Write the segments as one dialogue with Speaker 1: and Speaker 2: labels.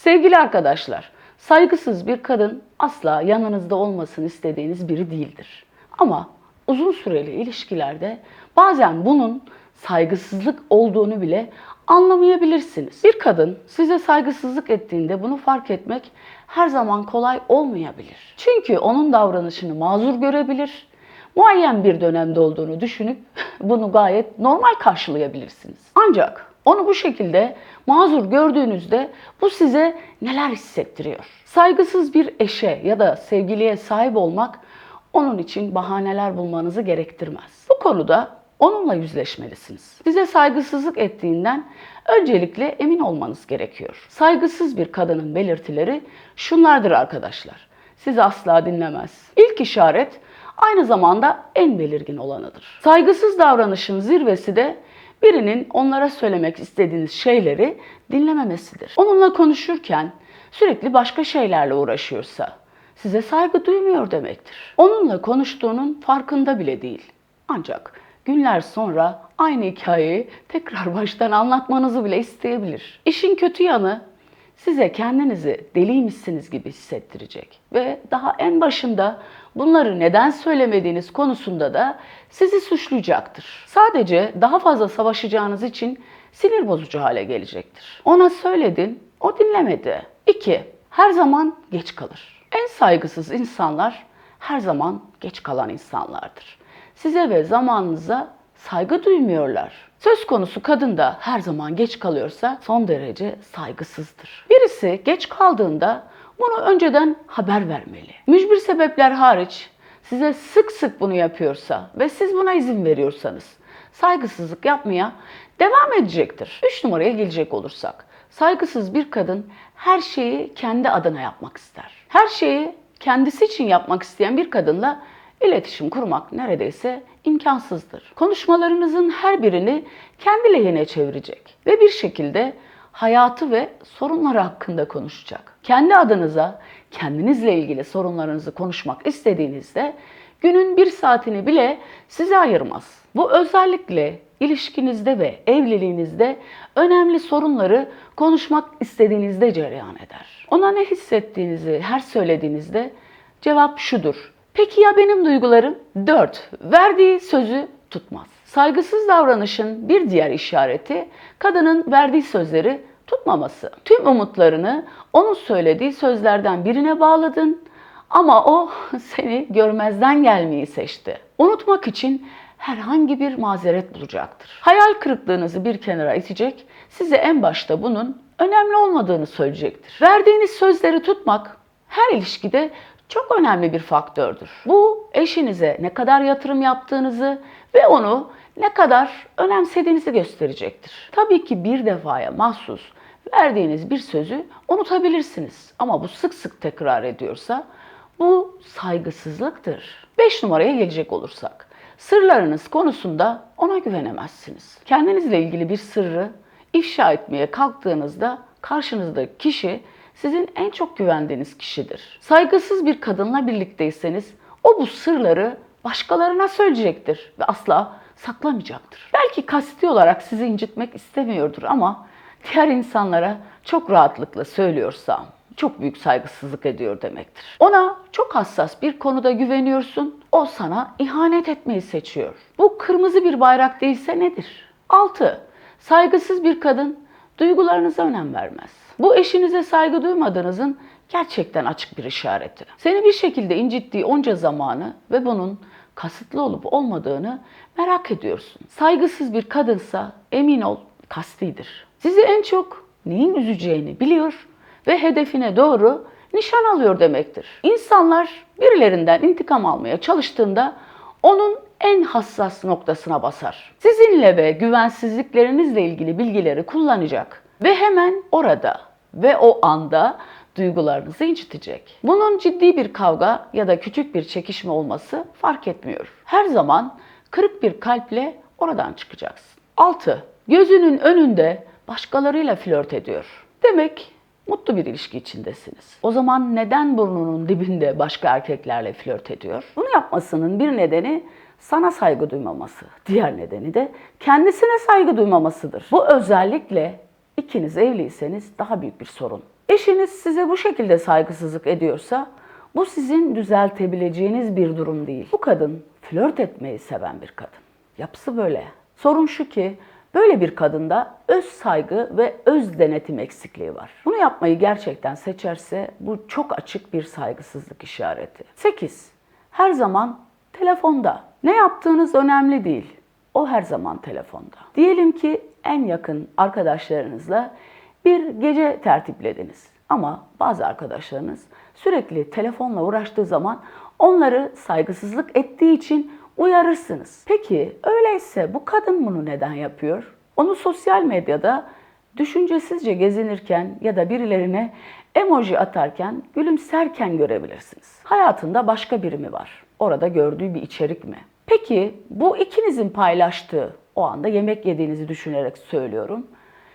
Speaker 1: Sevgili arkadaşlar, saygısız bir kadın asla yanınızda olmasını istediğiniz biri değildir. Ama uzun süreli ilişkilerde bazen bunun saygısızlık olduğunu bile anlamayabilirsiniz. Bir kadın size saygısızlık ettiğinde bunu fark etmek her zaman kolay olmayabilir. Çünkü onun davranışını mazur görebilir, muayyen bir dönemde olduğunu düşünüp bunu gayet normal karşılayabilirsiniz. Ancak onu bu şekilde mazur gördüğünüzde bu size neler hissettiriyor? Saygısız bir eşe ya da sevgiliye sahip olmak onun için bahaneler bulmanızı gerektirmez. Bu konuda onunla yüzleşmelisiniz. Size saygısızlık ettiğinden öncelikle emin olmanız gerekiyor. Saygısız bir kadının belirtileri şunlardır arkadaşlar. Sizi asla dinlemez. İlk işaret aynı zamanda en belirgin olanıdır. Saygısız davranışın zirvesi de birinin onlara söylemek istediğiniz şeyleri dinlememesidir. Onunla konuşurken sürekli başka şeylerle uğraşıyorsa size saygı duymuyor demektir. Onunla konuştuğunun farkında bile değil. Ancak günler sonra aynı hikayeyi tekrar baştan anlatmanızı bile isteyebilir. İşin kötü yanı size kendinizi deliymişsiniz gibi hissettirecek ve daha en başında bunları neden söylemediğiniz konusunda da sizi suçlayacaktır. Sadece daha fazla savaşacağınız için sinir bozucu hale gelecektir. Ona söyledin, o dinlemedi. 2. Her zaman geç kalır. En saygısız insanlar her zaman geç kalan insanlardır. Size ve zamanınıza saygı duymuyorlar. Söz konusu kadın da her zaman geç kalıyorsa son derece saygısızdır. Birisi geç kaldığında bunu önceden haber vermeli. Mücbir sebepler hariç size sık sık bunu yapıyorsa ve siz buna izin veriyorsanız saygısızlık yapmaya devam edecektir. 3 numaraya gelecek olursak saygısız bir kadın her şeyi kendi adına yapmak ister. Her şeyi kendisi için yapmak isteyen bir kadınla iletişim kurmak neredeyse imkansızdır. Konuşmalarınızın her birini kendi lehine çevirecek ve bir şekilde hayatı ve sorunları hakkında konuşacak. Kendi adınıza, kendinizle ilgili sorunlarınızı konuşmak istediğinizde günün bir saatini bile size ayırmaz. Bu özellikle ilişkinizde ve evliliğinizde önemli sorunları konuşmak istediğinizde cereyan eder. Ona ne hissettiğinizi her söylediğinizde cevap şudur. Peki ya benim duygularım? 4. Verdiği sözü tutmaz. Saygısız davranışın bir diğer işareti kadının verdiği sözleri tutmaması. Tüm umutlarını onun söylediği sözlerden birine bağladın ama o seni görmezden gelmeyi seçti. Unutmak için herhangi bir mazeret bulacaktır. Hayal kırıklığınızı bir kenara itecek, size en başta bunun önemli olmadığını söyleyecektir. Verdiğiniz sözleri tutmak her ilişkide çok önemli bir faktördür. Bu eşinize ne kadar yatırım yaptığınızı ve onu ne kadar önemsediğinizi gösterecektir. Tabii ki bir defaya mahsus verdiğiniz bir sözü unutabilirsiniz. Ama bu sık sık tekrar ediyorsa bu saygısızlıktır. 5 numaraya gelecek olursak. Sırlarınız konusunda ona güvenemezsiniz. Kendinizle ilgili bir sırrı ifşa etmeye kalktığınızda karşınızdaki kişi sizin en çok güvendiğiniz kişidir. Saygısız bir kadınla birlikteyseniz o bu sırları başkalarına söyleyecektir ve asla saklamayacaktır. Belki kasti olarak sizi incitmek istemiyordur ama diğer insanlara çok rahatlıkla söylüyorsa çok büyük saygısızlık ediyor demektir. Ona çok hassas bir konuda güveniyorsun, o sana ihanet etmeyi seçiyor. Bu kırmızı bir bayrak değilse nedir? 6. Saygısız bir kadın duygularınıza önem vermez. Bu eşinize saygı duymadığınızın gerçekten açık bir işareti. Seni bir şekilde incittiği onca zamanı ve bunun kasıtlı olup olmadığını merak ediyorsun. Saygısız bir kadınsa emin ol kastidir. Sizi en çok neyin üzeceğini biliyor ve hedefine doğru nişan alıyor demektir. İnsanlar birilerinden intikam almaya çalıştığında onun en hassas noktasına basar. Sizinle ve güvensizliklerinizle ilgili bilgileri kullanacak ve hemen orada ve o anda duygularınızı incitecek. Bunun ciddi bir kavga ya da küçük bir çekişme olması fark etmiyor. Her zaman kırık bir kalple oradan çıkacaksın. 6. Gözünün önünde başkalarıyla flört ediyor. Demek mutlu bir ilişki içindesiniz. O zaman neden burnunun dibinde başka erkeklerle flört ediyor? Bunu yapmasının bir nedeni sana saygı duymaması. Diğer nedeni de kendisine saygı duymamasıdır. Bu özellikle ikiniz evliyseniz daha büyük bir sorun. Eşiniz size bu şekilde saygısızlık ediyorsa bu sizin düzeltebileceğiniz bir durum değil. Bu kadın flört etmeyi seven bir kadın. Yapısı böyle. Sorun şu ki böyle bir kadında öz saygı ve öz denetim eksikliği var. Bunu yapmayı gerçekten seçerse bu çok açık bir saygısızlık işareti. 8. Her zaman telefonda. Ne yaptığınız önemli değil. O her zaman telefonda. Diyelim ki en yakın arkadaşlarınızla bir gece tertiplediniz. Ama bazı arkadaşlarınız sürekli telefonla uğraştığı zaman onları saygısızlık ettiği için uyarırsınız. Peki öyleyse bu kadın bunu neden yapıyor? Onu sosyal medyada düşüncesizce gezinirken ya da birilerine emoji atarken, gülümserken görebilirsiniz. Hayatında başka biri mi var? Orada gördüğü bir içerik mi? Peki bu ikinizin paylaştığı, o anda yemek yediğinizi düşünerek söylüyorum.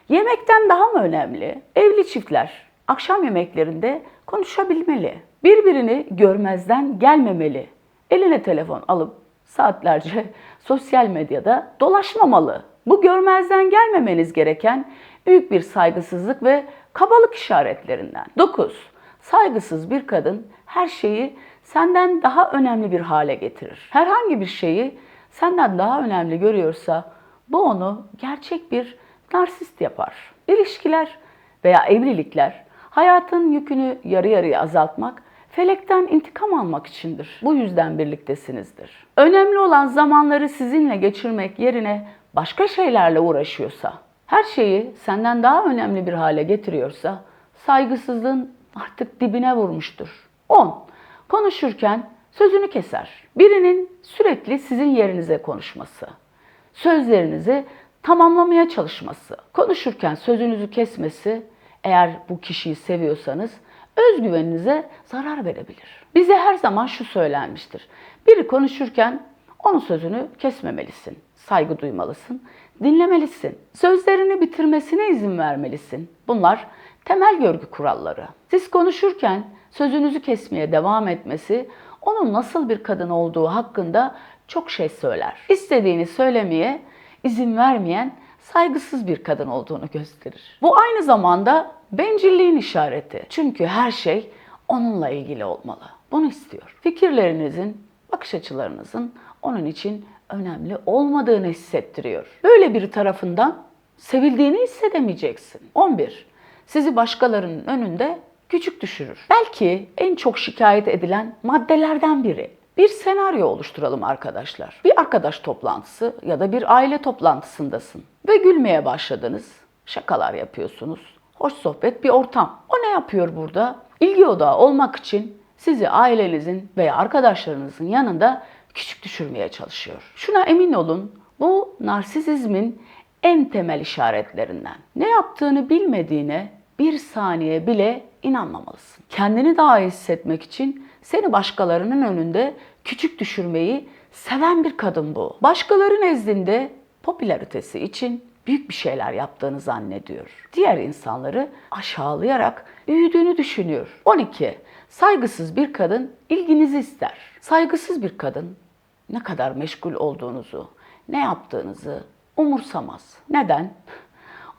Speaker 1: Yemekten daha mı önemli? Evli çiftler akşam yemeklerinde konuşabilmeli. Birbirini görmezden gelmemeli. Eline telefon alıp saatlerce sosyal medyada dolaşmamalı. Bu görmezden gelmemeniz gereken büyük bir saygısızlık ve kabalık işaretlerinden. 9. Saygısız bir kadın her şeyi senden daha önemli bir hale getirir. Herhangi bir şeyi senden daha önemli görüyorsa bu onu gerçek bir narsist yapar. İlişkiler veya evlilikler hayatın yükünü yarı yarıya azaltmak, felekten intikam almak içindir. Bu yüzden birliktesinizdir. Önemli olan zamanları sizinle geçirmek yerine başka şeylerle uğraşıyorsa, her şeyi senden daha önemli bir hale getiriyorsa saygısızlığın artık dibine vurmuştur. 10. Konuşurken sözünü keser. Birinin sürekli sizin yerinize konuşması, sözlerinizi tamamlamaya çalışması, konuşurken sözünüzü kesmesi eğer bu kişiyi seviyorsanız özgüveninize zarar verebilir. Bize her zaman şu söylenmiştir. Biri konuşurken onun sözünü kesmemelisin. Saygı duymalısın, dinlemelisin. Sözlerini bitirmesine izin vermelisin. Bunlar temel görgü kuralları. Siz konuşurken sözünüzü kesmeye devam etmesi onun nasıl bir kadın olduğu hakkında çok şey söyler. İstediğini söylemeye izin vermeyen saygısız bir kadın olduğunu gösterir. Bu aynı zamanda bencilliğin işareti. Çünkü her şey onunla ilgili olmalı. Bunu istiyor. Fikirlerinizin, bakış açılarınızın onun için önemli olmadığını hissettiriyor. Böyle biri tarafından sevildiğini hissedemeyeceksin. 11. Sizi başkalarının önünde küçük düşürür. Belki en çok şikayet edilen maddelerden biri. Bir senaryo oluşturalım arkadaşlar. Bir arkadaş toplantısı ya da bir aile toplantısındasın ve gülmeye başladınız. Şakalar yapıyorsunuz. Hoş sohbet bir ortam. O ne yapıyor burada? İlgi odağı olmak için sizi ailenizin veya arkadaşlarınızın yanında küçük düşürmeye çalışıyor. Şuna emin olun bu narsizizmin en temel işaretlerinden. Ne yaptığını bilmediğine bir saniye bile inanmamalısın. Kendini daha iyi hissetmek için seni başkalarının önünde küçük düşürmeyi seven bir kadın bu. Başkaları nezdinde popülaritesi için büyük bir şeyler yaptığını zannediyor. Diğer insanları aşağılayarak büyüdüğünü düşünüyor. 12. Saygısız bir kadın ilginizi ister. Saygısız bir kadın ne kadar meşgul olduğunuzu, ne yaptığınızı umursamaz. Neden?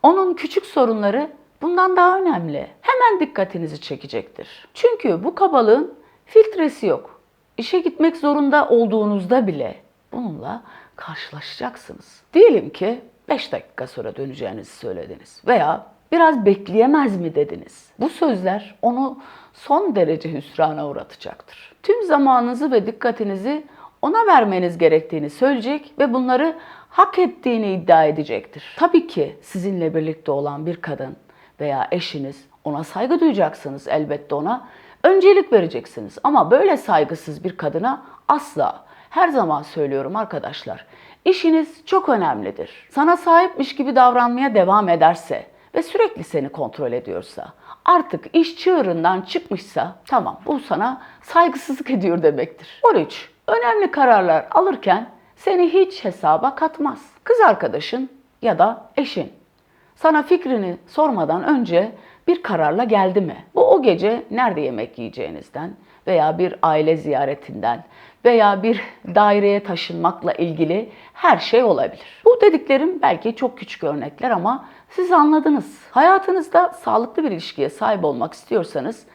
Speaker 1: Onun küçük sorunları bundan daha önemli. Hemen dikkatinizi çekecektir. Çünkü bu kabalığın filtresi yok. İşe gitmek zorunda olduğunuzda bile bununla karşılaşacaksınız. Diyelim ki 5 dakika sonra döneceğinizi söylediniz veya biraz bekleyemez mi dediniz. Bu sözler onu son derece hüsrana uğratacaktır. Tüm zamanınızı ve dikkatinizi ona vermeniz gerektiğini söyleyecek ve bunları hak ettiğini iddia edecektir. Tabii ki sizinle birlikte olan bir kadın veya eşiniz ona saygı duyacaksınız elbette ona. Öncelik vereceksiniz ama böyle saygısız bir kadına asla her zaman söylüyorum arkadaşlar. İşiniz çok önemlidir. Sana sahipmiş gibi davranmaya devam ederse ve sürekli seni kontrol ediyorsa, artık iş çığırından çıkmışsa tamam bu sana saygısızlık ediyor demektir. 13. Önemli kararlar alırken seni hiç hesaba katmaz. Kız arkadaşın ya da eşin sana fikrini sormadan önce bir kararla geldi mi? Bu o gece nerede yemek yiyeceğinizden veya bir aile ziyaretinden veya bir daireye taşınmakla ilgili her şey olabilir. Bu dediklerim belki çok küçük örnekler ama siz anladınız. Hayatınızda sağlıklı bir ilişkiye sahip olmak istiyorsanız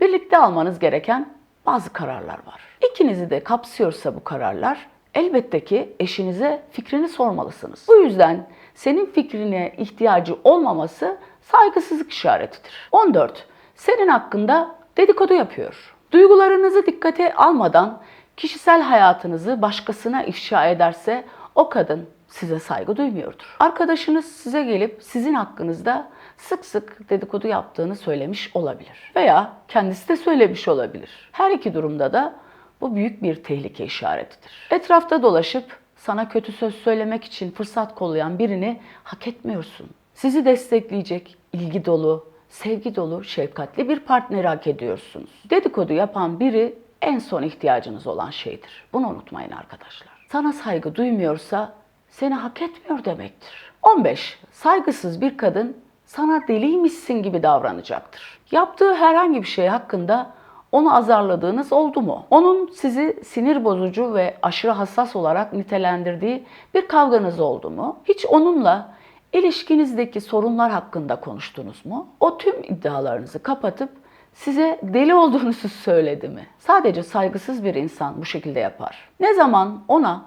Speaker 1: birlikte almanız gereken bazı kararlar var. İkinizi de kapsıyorsa bu kararlar elbette ki eşinize fikrini sormalısınız. Bu yüzden senin fikrine ihtiyacı olmaması saygısızlık işaretidir. 14. Senin hakkında dedikodu yapıyor. Duygularınızı dikkate almadan kişisel hayatınızı başkasına ifşa ederse o kadın size saygı duymuyordur. Arkadaşınız size gelip sizin hakkınızda sık sık dedikodu yaptığını söylemiş olabilir. Veya kendisi de söylemiş olabilir. Her iki durumda da bu büyük bir tehlike işaretidir. Etrafta dolaşıp sana kötü söz söylemek için fırsat kollayan birini hak etmiyorsun. Sizi destekleyecek, ilgi dolu, sevgi dolu, şefkatli bir partneri hak ediyorsunuz. Dedikodu yapan biri en son ihtiyacınız olan şeydir. Bunu unutmayın arkadaşlar. Sana saygı duymuyorsa seni hak etmiyor demektir. 15. Saygısız bir kadın sana deliymişsin gibi davranacaktır. Yaptığı herhangi bir şey hakkında onu azarladığınız oldu mu? Onun sizi sinir bozucu ve aşırı hassas olarak nitelendirdiği bir kavganız oldu mu? Hiç onunla ilişkinizdeki sorunlar hakkında konuştunuz mu? O tüm iddialarınızı kapatıp size deli olduğunuzu söyledi mi? Sadece saygısız bir insan bu şekilde yapar. Ne zaman ona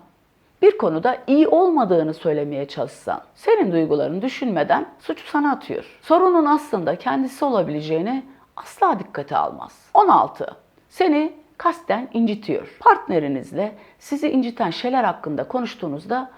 Speaker 1: bir konuda iyi olmadığını söylemeye çalışsan, senin duygularını düşünmeden suçu sana atıyor. Sorunun aslında kendisi olabileceğini asla dikkate almaz. 16. Seni kasten incitiyor. Partnerinizle sizi inciten şeyler hakkında konuştuğunuzda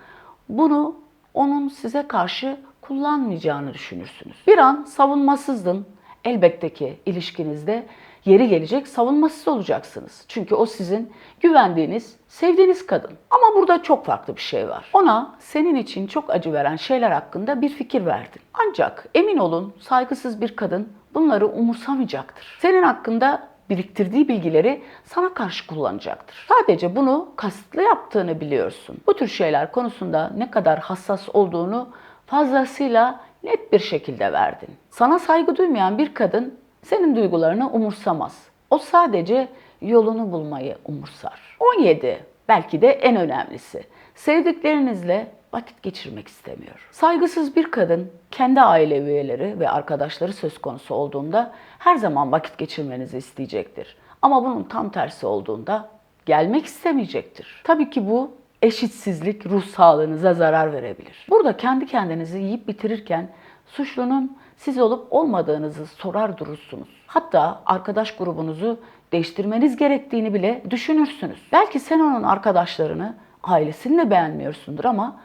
Speaker 1: bunu onun size karşı kullanmayacağını düşünürsünüz. Bir an savunmasızdın. Elbette ki ilişkinizde yeri gelecek savunmasız olacaksınız. Çünkü o sizin güvendiğiniz, sevdiğiniz kadın. Ama burada çok farklı bir şey var. Ona senin için çok acı veren şeyler hakkında bir fikir verdin. Ancak emin olun saygısız bir kadın bunları umursamayacaktır. Senin hakkında biriktirdiği bilgileri sana karşı kullanacaktır. Sadece bunu kasıtlı yaptığını biliyorsun. Bu tür şeyler konusunda ne kadar hassas olduğunu fazlasıyla net bir şekilde verdin. Sana saygı duymayan bir kadın senin duygularını umursamaz. O sadece yolunu bulmayı umursar. 17. Belki de en önemlisi. Sevdiklerinizle vakit geçirmek istemiyor. Saygısız bir kadın kendi aile üyeleri ve arkadaşları söz konusu olduğunda her zaman vakit geçirmenizi isteyecektir. Ama bunun tam tersi olduğunda gelmek istemeyecektir. Tabii ki bu eşitsizlik ruh sağlığınıza zarar verebilir. Burada kendi kendinizi yiyip bitirirken suçlunun siz olup olmadığınızı sorar durursunuz. Hatta arkadaş grubunuzu değiştirmeniz gerektiğini bile düşünürsünüz. Belki sen onun arkadaşlarını, ailesini de beğenmiyorsundur ama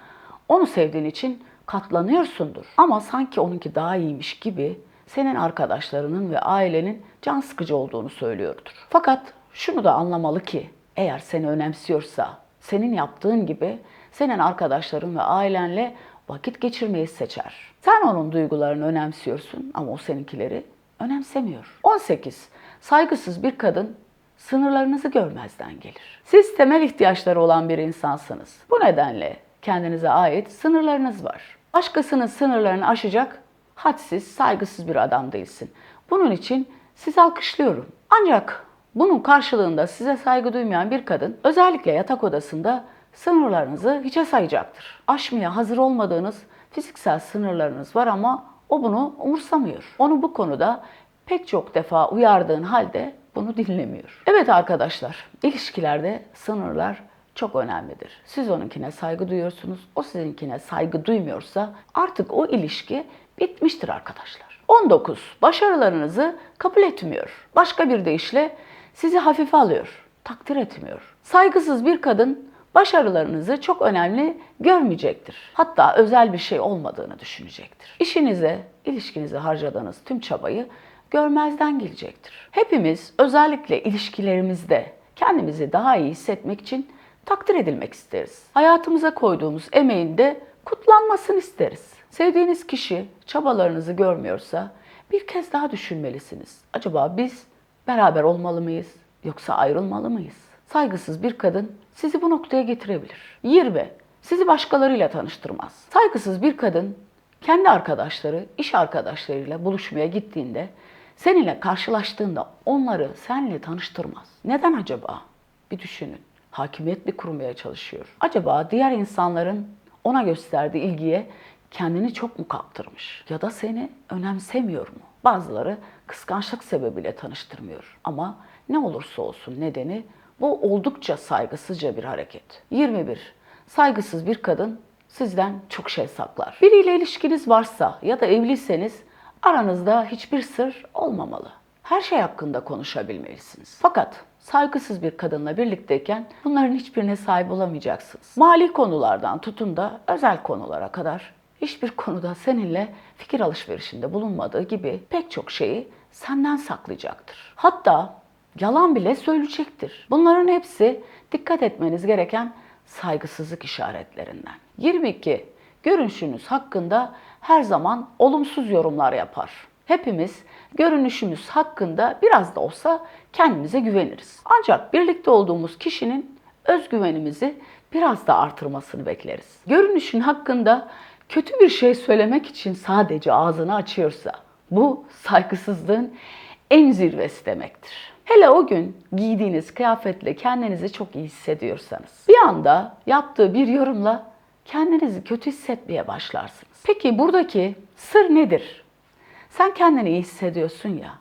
Speaker 1: onu sevdiğin için katlanıyorsundur. Ama sanki onunki daha iyiymiş gibi senin arkadaşlarının ve ailenin can sıkıcı olduğunu söylüyordur. Fakat şunu da anlamalı ki eğer seni önemsiyorsa senin yaptığın gibi senin arkadaşların ve ailenle vakit geçirmeyi seçer. Sen onun duygularını önemsiyorsun ama o seninkileri önemsemiyor. 18. Saygısız bir kadın sınırlarınızı görmezden gelir. Siz temel ihtiyaçları olan bir insansınız. Bu nedenle kendinize ait sınırlarınız var. Başkasının sınırlarını aşacak hadsiz, saygısız bir adam değilsin. Bunun için sizi alkışlıyorum. Ancak bunun karşılığında size saygı duymayan bir kadın özellikle yatak odasında sınırlarınızı hiçe sayacaktır. Aşmaya hazır olmadığınız fiziksel sınırlarınız var ama o bunu umursamıyor. Onu bu konuda pek çok defa uyardığın halde bunu dinlemiyor. Evet arkadaşlar, ilişkilerde sınırlar çok önemlidir. Siz onunkine saygı duyuyorsunuz, o sizinkine saygı duymuyorsa artık o ilişki bitmiştir arkadaşlar. 19. Başarılarınızı kabul etmiyor. Başka bir deyişle sizi hafife alıyor, takdir etmiyor. Saygısız bir kadın başarılarınızı çok önemli görmeyecektir. Hatta özel bir şey olmadığını düşünecektir. İşinize, ilişkinize harcadığınız tüm çabayı görmezden gelecektir. Hepimiz özellikle ilişkilerimizde kendimizi daha iyi hissetmek için takdir edilmek isteriz. Hayatımıza koyduğumuz emeğin de kutlanmasını isteriz. Sevdiğiniz kişi çabalarınızı görmüyorsa bir kez daha düşünmelisiniz. Acaba biz beraber olmalı mıyız yoksa ayrılmalı mıyız? Saygısız bir kadın sizi bu noktaya getirebilir. 20. Sizi başkalarıyla tanıştırmaz. Saygısız bir kadın kendi arkadaşları, iş arkadaşlarıyla buluşmaya gittiğinde seninle karşılaştığında onları seninle tanıştırmaz. Neden acaba? Bir düşünün. Hakimiyet mi kurmaya çalışıyor? Acaba diğer insanların ona gösterdiği ilgiye kendini çok mu kaptırmış? Ya da seni önemsemiyor mu? Bazıları kıskançlık sebebiyle tanıştırmıyor. Ama ne olursa olsun nedeni bu oldukça saygısızca bir hareket. 21. Saygısız bir kadın sizden çok şey saklar. Biriyle ilişkiniz varsa ya da evliyseniz aranızda hiçbir sır olmamalı. Her şey hakkında konuşabilmelisiniz. Fakat saygısız bir kadınla birlikteyken bunların hiçbirine sahip olamayacaksınız. Mali konulardan tutun da özel konulara kadar hiçbir konuda seninle fikir alışverişinde bulunmadığı gibi pek çok şeyi senden saklayacaktır. Hatta yalan bile söyleyecektir. Bunların hepsi dikkat etmeniz gereken saygısızlık işaretlerinden. 22. Görünüşünüz hakkında her zaman olumsuz yorumlar yapar. Hepimiz görünüşümüz hakkında biraz da olsa kendimize güveniriz. Ancak birlikte olduğumuz kişinin özgüvenimizi biraz da artırmasını bekleriz. Görünüşün hakkında kötü bir şey söylemek için sadece ağzını açıyorsa bu saygısızlığın en zirvesi demektir. Hele o gün giydiğiniz kıyafetle kendinizi çok iyi hissediyorsanız bir anda yaptığı bir yorumla kendinizi kötü hissetmeye başlarsınız. Peki buradaki sır nedir? Sen kendini iyi hissediyorsun ya.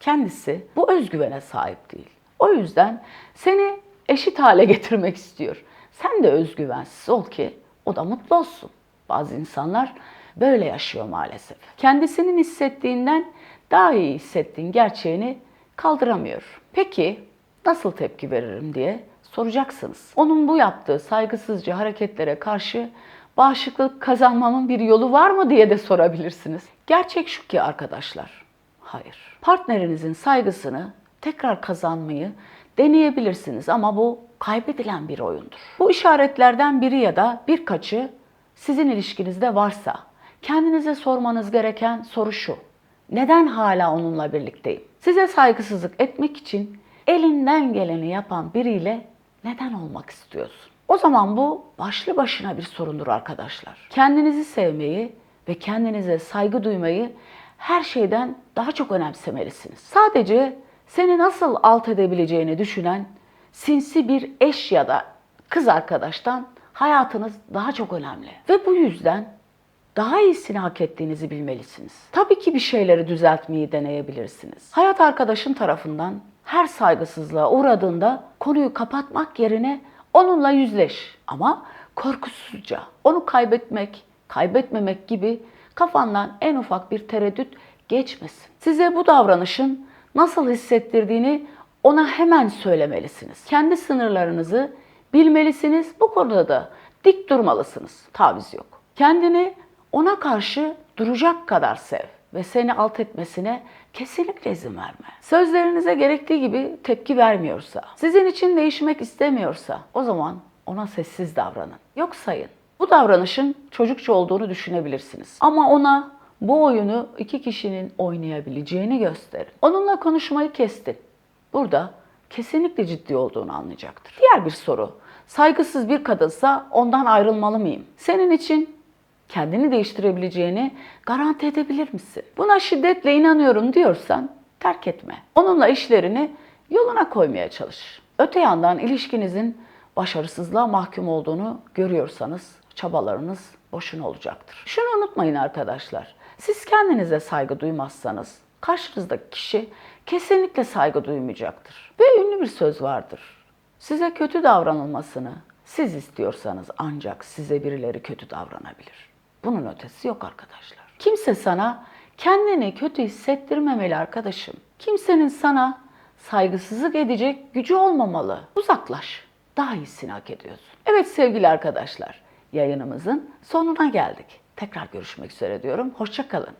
Speaker 1: Kendisi bu özgüvene sahip değil. O yüzden seni eşit hale getirmek istiyor. Sen de özgüvensiz ol ki o da mutlu olsun. Bazı insanlar böyle yaşıyor maalesef. Kendisinin hissettiğinden daha iyi hissettiğin gerçeğini kaldıramıyor. Peki nasıl tepki veririm diye soracaksınız. Onun bu yaptığı saygısızca hareketlere karşı bağışıklık kazanmamın bir yolu var mı diye de sorabilirsiniz. Gerçek şu ki arkadaşlar, hayır. Partnerinizin saygısını tekrar kazanmayı deneyebilirsiniz ama bu kaybedilen bir oyundur. Bu işaretlerden biri ya da birkaçı sizin ilişkinizde varsa kendinize sormanız gereken soru şu. Neden hala onunla birlikteyim? Size saygısızlık etmek için elinden geleni yapan biriyle neden olmak istiyorsun? O zaman bu başlı başına bir sorundur arkadaşlar. Kendinizi sevmeyi ve kendinize saygı duymayı her şeyden daha çok önemsemelisiniz. Sadece seni nasıl alt edebileceğini düşünen sinsi bir eş ya da kız arkadaştan hayatınız daha çok önemli. Ve bu yüzden daha iyisini hak ettiğinizi bilmelisiniz. Tabii ki bir şeyleri düzeltmeyi deneyebilirsiniz. Hayat arkadaşın tarafından her saygısızlığa uğradığında konuyu kapatmak yerine onunla yüzleş. Ama korkusuzca onu kaybetmek, kaybetmemek gibi kafandan en ufak bir tereddüt geçmesin. Size bu davranışın nasıl hissettirdiğini ona hemen söylemelisiniz. Kendi sınırlarınızı bilmelisiniz. Bu konuda da dik durmalısınız. Taviz yok. Kendini ona karşı duracak kadar sev ve seni alt etmesine kesinlikle izin verme. Sözlerinize gerektiği gibi tepki vermiyorsa, sizin için değişmek istemiyorsa o zaman ona sessiz davranın. Yok sayın. Bu davranışın çocukça olduğunu düşünebilirsiniz. Ama ona bu oyunu iki kişinin oynayabileceğini gösterin. Onunla konuşmayı kestin. Burada kesinlikle ciddi olduğunu anlayacaktır. Diğer bir soru. Saygısız bir kadınsa ondan ayrılmalı mıyım? Senin için kendini değiştirebileceğini garanti edebilir misin? Buna şiddetle inanıyorum diyorsan terk etme. Onunla işlerini yoluna koymaya çalış. Öte yandan ilişkinizin başarısızlığa mahkum olduğunu görüyorsanız çabalarınız boşuna olacaktır. Şunu unutmayın arkadaşlar. Siz kendinize saygı duymazsanız karşınızdaki kişi kesinlikle saygı duymayacaktır. Ve ünlü bir söz vardır. Size kötü davranılmasını siz istiyorsanız ancak size birileri kötü davranabilir. Bunun ötesi yok arkadaşlar. Kimse sana kendini kötü hissettirmemeli arkadaşım. Kimsenin sana saygısızlık edecek gücü olmamalı. Uzaklaş. Daha iyisini hak ediyorsun. Evet sevgili arkadaşlar, yayınımızın sonuna geldik. Tekrar görüşmek üzere diyorum. Hoşçakalın.